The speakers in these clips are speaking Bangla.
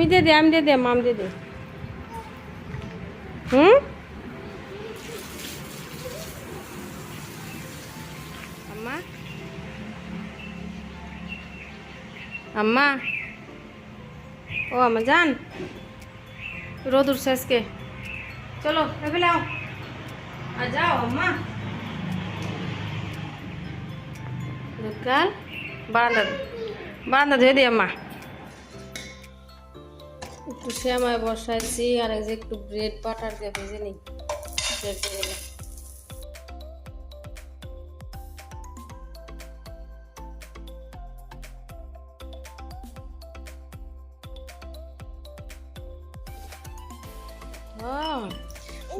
আমি দিয়ে দে, আমি দিয়ে দে, মাম দিয়ে দে। হুম? আম্মা? আম্মা? ও আম্মা, যান। রোদ উঠছে চলো এবেলে আও আর যাও, আম্মা। দুকাল বারান্দা বারান্দা ধুয়ে দিই আম্মা। একটু শ্যামায় বসাইছি আর এই যে একটু ব্রেড বাটার দিয়ে ভেজে নিই। ব্রেড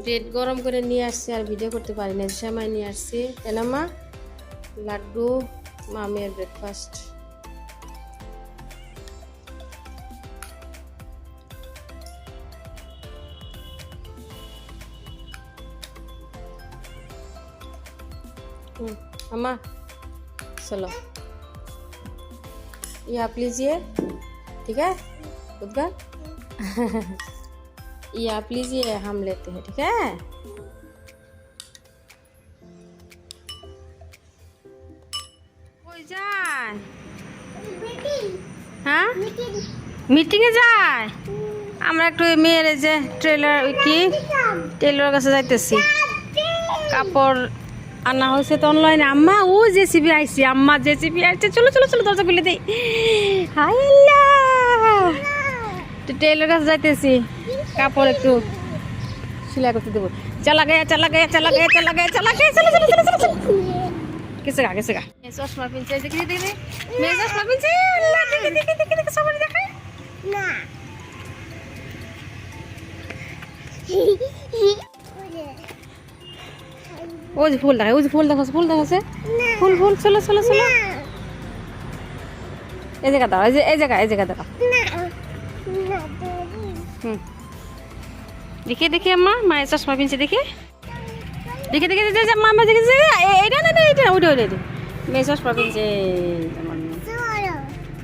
ব্রেড গরম করে নিয়ে আসছি আর ভিডিও করতে পারি না শ্যামাই নিয়ে আসছি। তাই না মা লাড্ডু মামের ব্রেকফাস্ট अम्मा चलो ये आप लीजिए ठीक है उद्गार ये आप लीजिए हम लेते हैं ठीक है কই যায় হ্যাঁ মিটিংয়ে যায় আমরা একটু ওই মেয়ের এই যে ট্রেলার কি টেলার কাছে যাইতেছি কাপড় আনা হয়েছে তো অনলাইনে আম্মা ও জেসিবি আইসি আম্মা জেসিবি আইছে চলো চলো চলো দরজা খুলে দেই। হাই টেলার কাছে যাইতেছি। কাপড় একটু সেলাই করতে দেবো। চালা গয়া চালা গয়া চালা গয়া চালা গয়া চালা গয়া চলো চলো চলো চলো কিসে গা কিসে গা। চশমা পিনছে দেখি দেখি মেয়ে চশমা পিনছে আল্লাহ দেখি দেখি দেখি দেখি সবাই দেখায় না। ও যে ফুল দেখায় ও যে ফুল দেখাচ্ছে ফুল দেখাচ্ছে? ফুল ফুল, চলো চলো চলো। এই জায়গা এই যে, এই জায়গা এই জায়গা দাও হুম। দেখি দেখি মায়ের চশমা পিনছে, দেখি। দেখি দেখি দেখি যে মামা দেখি যে এইটা না না এইটা ওইটা ওইটা। মেয়ে চশমা পিনছে।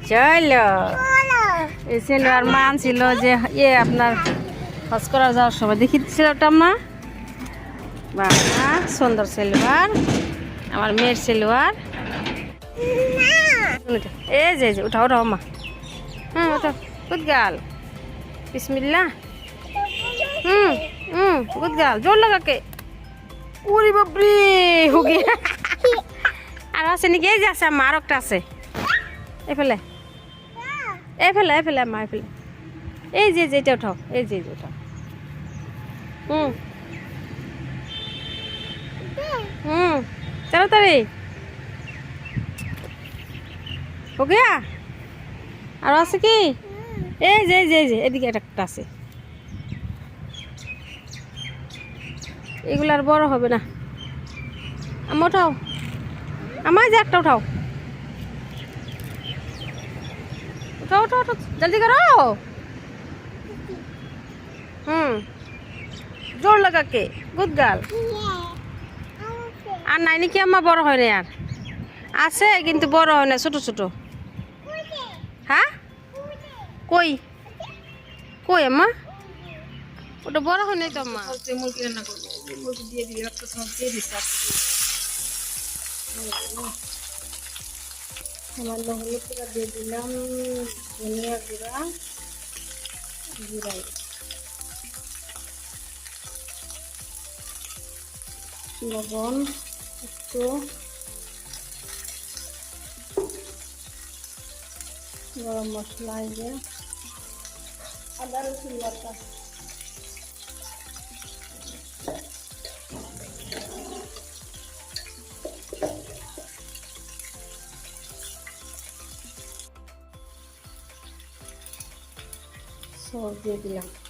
চলো। এই আর মা যে ইয়ে আপনার হজ করার যাওয়ার সময়। দেখি ওটা মা বাবা সুন্দর সেলোয়ার আমার মেয়ের সেলোয়ার এই যে যে, উঠাও উঠাও, মা। হ্যাঁ উঠাও। গুড গাল বিসমিল্লা। হুম হুম, গুড গাল জোর লাগাকে। উরি বাপরে হুগে আর আছে নাকি? এই যে আছে আমার একটা আছে। এফালে এফালে এফালে মা এফালে এই যে যে, এটা উঠাও। এই যে, উঠাও। হুম। হুম, তাড়াতাড়ি। গিয়া? আর আছে কি? এই যে যে যে, এদিকে একটা আছে। এগুলো আর বড় হবে না। আমা উঠাও। আমার যে একটা উঠাও। উঠাও উঠাও উঠো জলদি করো। হুম। জোর লাগাকে। Good girl. গাল আর নাই নাকি আম্মা বড় হয় না আর? আছে, কিন্তু বড় হয় না ছোট ছোট। হ্যাঁ? কই? কই আম্মা? ওটা বড় হয় নাই তো আম্মা? লবণ একটু গরম মশলা এই যে আদা রসুন বাটা। সব দিয়ে দিলাম।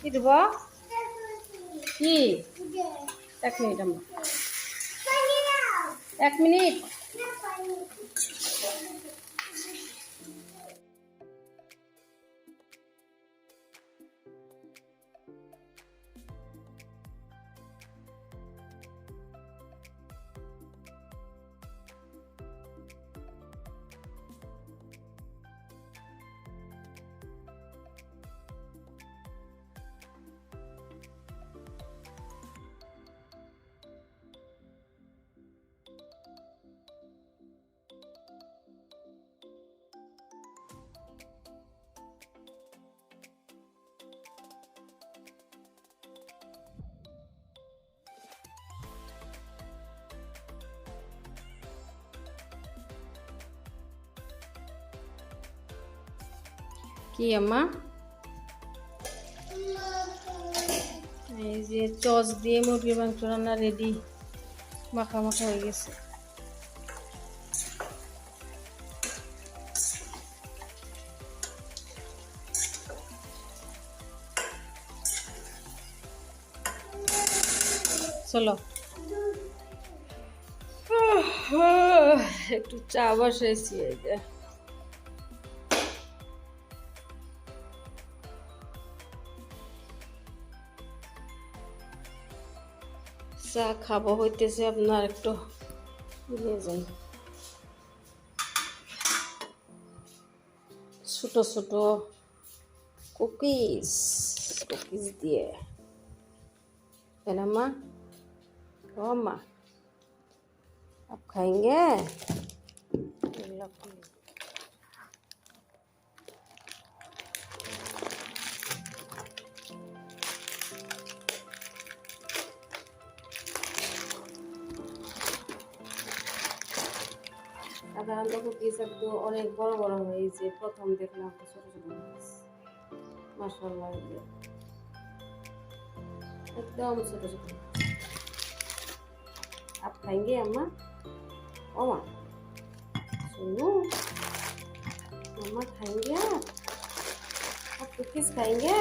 কি দেব? কি? এক মিনিট আমরা। এক মিনিট। কি আম্মা এই যে চচ দিয়ে মুরগির মাংস রান্না রেডি মাখা মাখা হয়ে গেছে। চলো। একটু চা বসাইছি, এই যে। চা খাব, হইতেছে আপনার একটু যান ছোট ছোট কুকিজ কুকিজ দিয়ে। মা? মা। আপ খাইঙ্গে? সাধারণত কুকিজ একদম অনেক বড় বড় হয়েছে প্রথম দেখলাম তো ছোট ছোট মাসাল্লাহ एकदम छोटे छोटे आप खाएंगे अम्मा ओमा सुनो अम्मा खाएंगे आप आप कुकीज खाएंगे